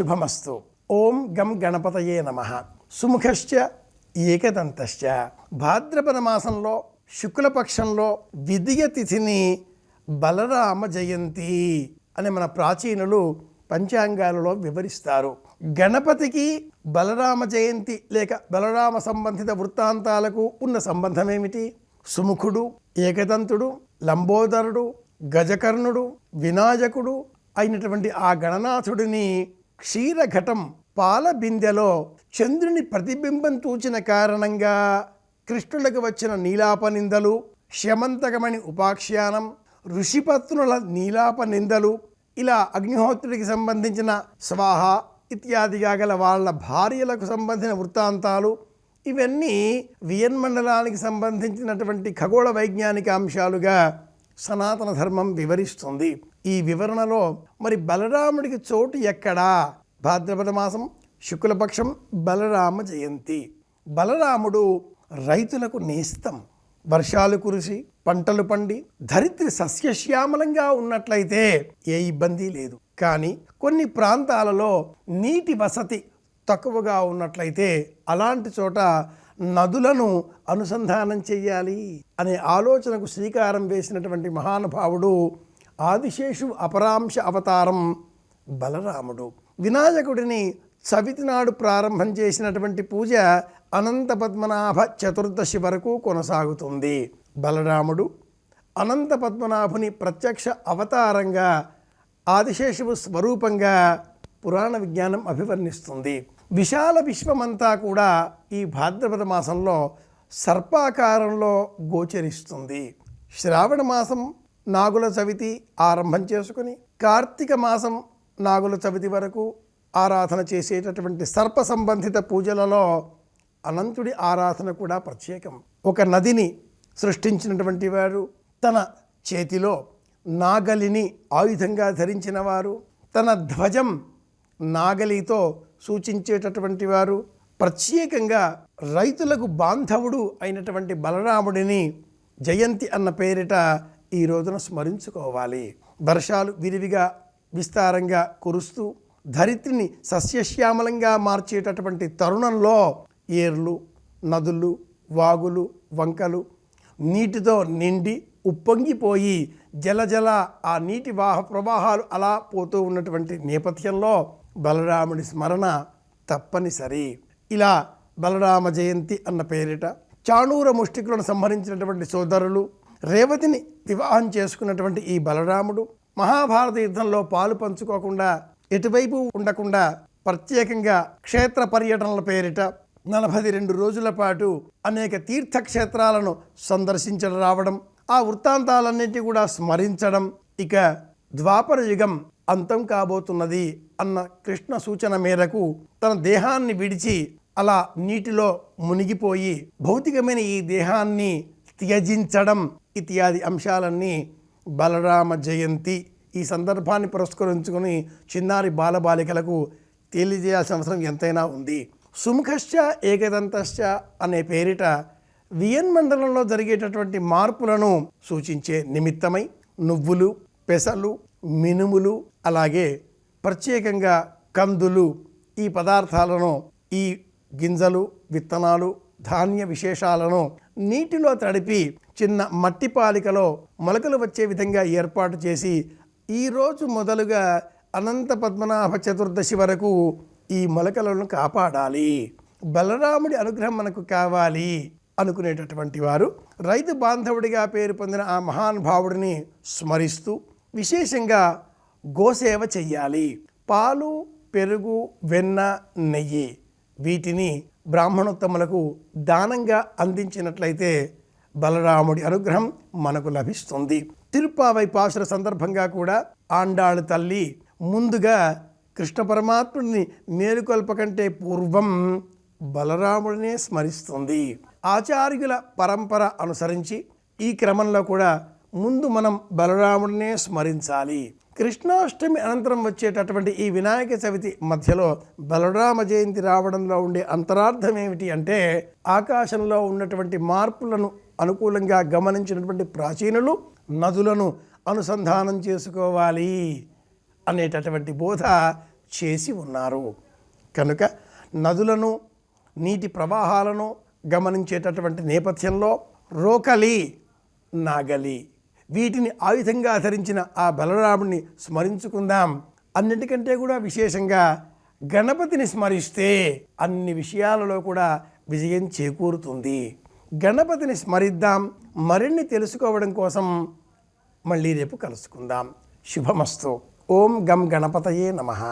శుభమస్తు ఓం గం గణపతయే నమ సుముఖశ్చ ఏకదంతశ్చ భాద్రపద మాసంలో శుక్లపక్షంలో విదియ తిథిని బలరామ జయంతి అని మన ప్రాచీనులు పంచాంగాలలో వివరిస్తారు. గణపతికి బలరామ జయంతి లేక బలరామ సంబంధిత వృత్తాంతాలకు ఉన్న సంబంధం ఏమిటి సుముఖుడు ఏకదంతుడు లంబోదరుడు గజకర్ణుడు వినాయకుడు అయినటువంటి ఆ గణనాథుడిని క్షీరఘటం పాల బిందెలో చంద్రుని ప్రతిబింబం తూచిన కారణంగా కృష్ణులకు వచ్చిన నీలాప నిందలు శమంతకమణి ఉపాఖ్యానం ఋషిపత్నుల నీలాప నిందలు ఇలా అగ్నిహోత్రుడికి సంబంధించిన స్వాహ ఇత్యాదిగా గల వాళ్ళ భార్యలకు సంబంధించిన వృత్తాంతాలు ఇవన్నీ వియన్ మండలానికి సంబంధించినటువంటి ఖగోళ వైజ్ఞానిక అంశాలుగా సనాతన ధర్మం వివరిస్తుంది. ఈ వివరణలో మరి బలరాముడికి చోటు ఎక్కడా? భాద్రపద మాసం శుక్లపక్షం బలరామ జయంతి. బలరాముడు రైతులకు నేస్తం. వర్షాలు కురిసి పంటలు పండి ధరిత్రి సస్యశ్యామలంగా ఉన్నట్లయితే ఏ ఇబ్బంది లేదు. కానీ కొన్ని ప్రాంతాలలో నీటి వసతి తక్కువగా ఉన్నట్లయితే అలాంటి చోట నదులను అనుసంధానం చేయాలి అనే ఆలోచనకు శ్రీకారం వేసినటువంటి మహానుభావుడు ఆదిశేషు అపరాంశ అవతారం బలరాముడు. వినాయకుడిని చవితి నాడు ప్రారంభం చేసినటువంటి పూజ అనంత పద్మనాభ చతుర్దశి వరకు కొనసాగుతుంది. బలరాముడు అనంత పద్మనాభుని ప్రత్యక్ష అవతారంగా ఆదిశేషువు స్వరూపంగా పురాణ విజ్ఞానం అభివర్ణిస్తుంది. విశాల విశ్వమంతా కూడా ఈ భాద్రపద మాసంలో సర్పాకారంలో గోచరిస్తుంది. శ్రావణ మాసం నాగుల చవితి ఆరంభం చేసుకుని కార్తీక మాసం నాగుల చవితి వరకు ఆరాధన చేసేటటువంటి సర్ప సంబంధిత పూజలలో అనంతుడి ఆరాధన కూడా ప్రత్యేకం. ఒక నదిని సృష్టించినటువంటి వారు తన చేతిలో నాగలిని ఆయుధంగా ధరించిన వారు తన ధ్వజం నాగలితో సూచించేటటువంటి వారు ప్రత్యేకంగా రైతులకు బాంధవుడు అయినటువంటి బలరాముడిని జయంతి అన్న పేరిట ఈ రోజున స్మరించుకోవాలి. వర్షాలు విరివిగా విస్తారంగా కురుస్తూ ధరిత్రిని సస్యశ్యామలంగా మార్చేటటువంటి తరుణంలో ఏర్లు నదులు వాగులు వంకలు నీటితో నిండి ఉప్పొంగిపోయి జలజల ఆ నీటి వాహ ప్రవాహాలు అలా పోతూ ఉన్నటువంటి నేపథ్యంలో బలరాముడి స్మరణ తప్పనిసరి. ఇలా బలరామ జయంతి అన్న పేరిట చాణూర ముష్టికులను సంహరించినటువంటి సోదరులు రేవతిని వివాహం చేసుకున్నటువంటి ఈ బలరాముడు మహాభారత యుద్ధంలో పాలు పంచుకోకుండా ఎటువైపు ఉండకుండా ప్రత్యేకంగా క్షేత్ర పర్యటనల పేరిట నలభై రెండు రోజుల పాటు అనేక తీర్థక్షేత్రాలను సందర్శించడం రావడం ఆ వృత్తాంతాలన్నింటినీ కూడా స్మరించడం ఇక ద్వాపర యుగం అంతం కాబోతున్నది అన్న కృష్ణ సూచన మేరకు తన దేహాన్ని విడిచి అలా నీటిలో మునిగిపోయి భౌతికమైన ఈ దేహాన్ని త్యజించడం ఇత్యాది అంశాలన్నీ బలరామ జయంతి ఈ సందర్భాన్ని పురస్కరించుకుని చిన్నారి బాలబాలికలకు తెలియజేయాల్సిన అవసరం ఎంతైనా ఉంది. సుముఖశ్చ ఏకదంతశ్చ అనే పేరిట వియన్ మండలంలో జరిగేటటువంటి మార్పులను సూచించే నిమిత్తమై నువ్వులు పెసలు మినుములు అలాగే ప్రత్యేకంగా కందులు ఈ పదార్థాలను ఈ గింజలు విత్తనాలు ధాన్య విశేషాలను నీటిలో తడిపి చిన్న మట్టి పాలికలో మొలకలు వచ్చే విధంగా ఏర్పాటు చేసి ఈరోజు మొదలుగా అనంత పద్మనాభ చతుర్దశి వరకు ఈ మొలకలను కాపాడాలి. బలరాముడి అనుగ్రహం మనకు కావాలి అనుకునేటటువంటి వారు రైతు బాంధవుడిగా పేరు పొందిన ఆ మహానుభావుడిని స్మరిస్తూ విశేషంగా గోసేవ చెయ్యాలి. పాలు పెరుగు వెన్న నెయ్యి వీటిని బ్రాహ్మణోత్తములకు దానంగా అందించినట్లయితే బలరాముడి అనుగ్రహం మనకు లభిస్తుంది. తిరుప్పావై పాసుల సందర్భంగా కూడా ఆండాళ్ తల్లి ముందుగా కృష్ణ పరమాత్ముడిని మేలుకొల్పకంటే పూర్వం బలరాముడినే స్మరిస్తుంది. ఆచార్యుల పరంపర అనుసరించి ఈ క్రమంలో కూడా ముందు మనం బలరాముడినే స్మరించాలి. కృష్ణాష్టమి అనంతరం వచ్చేటటువంటి ఈ వినాయక చవితి మధ్యలో బలరామ జయంతి రావడంలో ఉండే అంతరార్థం ఏమిటి అంటే ఆకాశంలో ఉన్నటువంటి మార్పులను అనుకూలంగా గమనించినటువంటి ప్రాచీనులు నదులను అనుసంధానం చేసుకోవాలి అనేటటువంటి బోధ చేసి ఉన్నారు. కనుక నదులను నీటి ప్రవాహాలను గమనించేటటువంటి నేపథ్యంలో రోకలి నాగలి వీటిని ఆయుధంగా ధరించిన ఆ బలరాముడిని స్మరించుకుందాం. అన్నిటికంటే కూడా విశేషంగా గణపతిని స్మరిస్తే అన్ని విషయాలలో కూడా విజయం చేకూరుతుంది. గణపతిని స్మరిద్దాం. మరిన్ని తెలుసుకోవడం కోసం మళ్ళీ రేపు కలుసుకుందాం. శుభమస్తు. ఓం గం గణపతయే నమః.